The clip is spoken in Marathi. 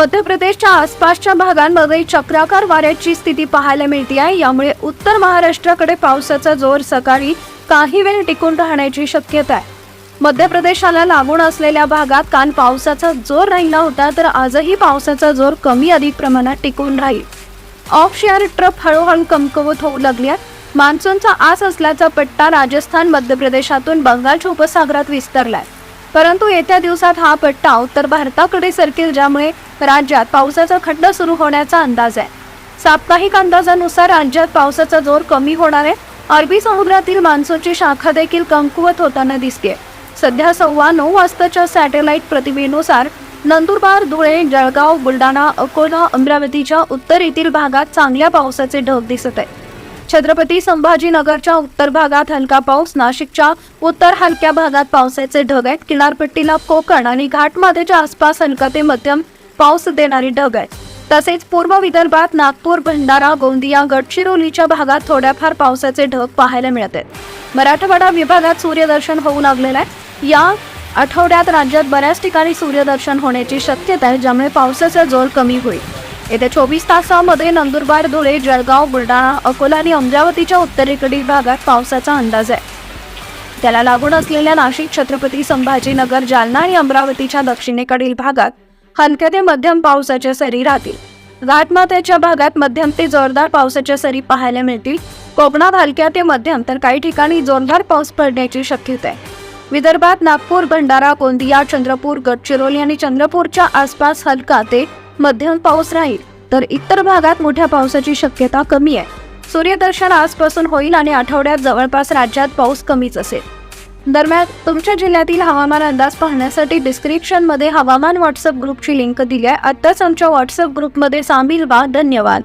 मध्य प्रदेशच्या आसपासच्या भागांमध्ये चक्राकार वाऱ्याची स्थिती पाहायला मिळते आहे यामुळे उत्तर महाराष्ट्राकडे पावसाचा जोर सकाळी काही वेळ टिकून राहण्याची शक्यता आहे. मध्य प्रदेशाला लागून असलेल्या भागात काल पावसाचा जोर राहिला होता तर आजही पावसाचा जोर कमी अधिक प्रमाणात टिकून राहील. ऑफशेअर ट्रप हळूहळू कमकवत होऊ लागल्या मान्सूनचा आस असल्याचा पट्टा राजस्थान मध्य प्रदेशातून बंगालच्या उपसागरात विस्तारलाय परंतु येत्या दिवसात हा पट्टा उत्तर भारताकडे सरकेल ज्यामुळे राज्यात पावसाचा खड्डा सुरू होण्याचा अंदाज आहे. साप्ताहिक अंदाजानुसार राज्यात पावसाचा जोर कमी होणार आहे. अरबी समुद्रातील मान्सूनची शाखा देखील कमकुवत होताना दिसते सध्या सव्वा नऊ वाजताच्या सॅटेलाइट प्रतिमेनुसार नंदुरबार धुळे जळगाव बुलढाणा अकोला अमरावतीच्या उत्तरेतील भागात चांगल्या पावसाचे ढग दिसत आहे छत्रपती संभाजीनगरच्या उत्तर भागात हलका पाऊस नाशिकच्या उत्तर हलक्या भागात पावसाचे ढग आहेत. किनारपट्टीला कोकण आणि घाटमाथेच्या आसपास हलका ते मध्यम पाऊस देणारी ढग आहेत. तसेच पूर्व विदर्भात नागपूर भंडारा गोंदिया गडचिरोलीच्या भागात थोड्याफार पावसाचे ढग पाहायला मिळत आहेत. मराठवाडा विभागात सूर्यदर्शन होऊ लागलेलं आहे. या आठवड्यात राज्यात बऱ्याच ठिकाणी सूर्यदर्शन होण्याची शक्यता आहे ज्यामुळे पावसाचा जोर कमी होईल. येत्या चोवीस तासामध्ये नंदुरबार धुळे जळगाव बुलढाणा अकोला आणि अमरावतीच्या उत्तरेकडील भागात पावसाचा अंदाज आहे. त्याला लागून असलेल्या नाशिक छत्रपती संभाजीनगर जालना आणि अमरावतीच्या दक्षिणेकडील भागात हलक्या ते मध्यम पावसाच्या सरी राहतील. घाटमाथ्याच्या भागात मध्यम ते जोरदार पावसाच्या सरी पाहायला मिळतील. कोकणात हलक्या ते मध्यम तर काही ठिकाणी जोरदार पाऊस पडण्याची शक्यता आहे. विदर्भात नागपूर भंडारा गोंदिया चंद्रपूर गडचिरोली आणि चंद्रपूरच्या आसपास हलका ते मध्यम पाऊस राहील तर इतर भागात मोठ्या पावसाची शक्यता कमी आहे. सूर्यदर्शन आजपासून होईल आणि आठवड्यात जवळपास राज्यात पाऊस कमीच असेल. दरम्यान तुमच्या जिल्ह्यातील हवामान अंदाज पाहण्यासाठी डिस्क्रिप्शनमध्ये हवामान व्हॉट्सअप ग्रुपची लिंक दिली आहे. आत्ताच आमच्या व्हॉट्सअप ग्रुपमध्ये सामील व्हा. धन्यवाद.